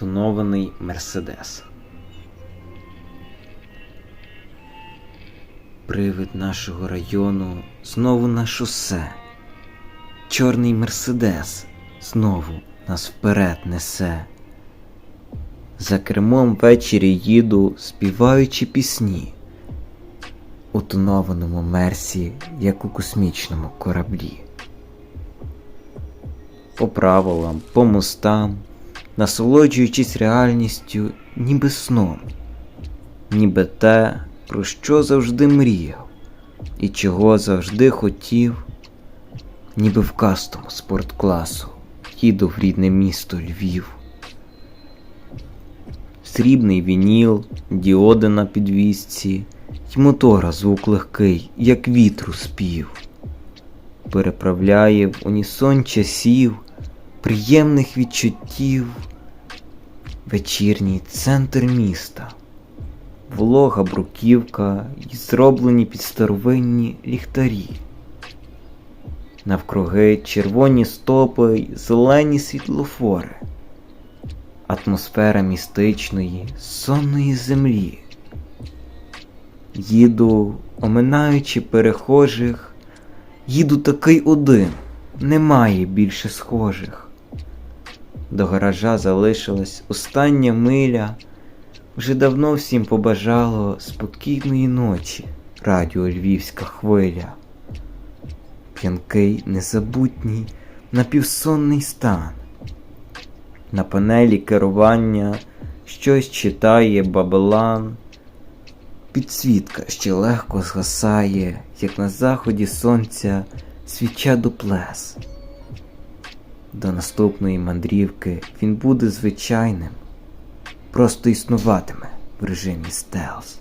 тонований Мерседес. Привид нашого району знову на шосе. Чорний Мерседес знову нас вперед несе. За кермом ввечері їду, співаючи пісні. У тонованому мерсі, як у космічному кораблі. По правилам, по мостам, насолоджуючись реальністю, ніби сном, ніби те, про що завжди мріяв, і чого завжди хотів, ніби в кастому спорткласу їду в рідне місто Львів. Срібний вініл, діоди на підвісці, й мотора звук легкий, як вітру спів. Переправляє в унісон часів, приємних відчуттів, вечірній центр міста, волога бруківка й зроблені під старовинні ліхтарі. Навкруги червоні стопи й зелені світлофори, атмосфера містичної, сонної землі. Їду, оминаючи перехожих, їду такий один, немає більше схожих. До гаража залишилась остання миля, вже давно всім побажало спокійної ночі радіо Львівська хвиля. П'янкий, незабутній, напівсонний стан. На панелі керування щось читає бабелан. Підсвітка ще легко згасає, як на заході сонця свіча дуплес. До наступної мандрівки він буде звичайним, просто існуватиме в режимі стелс.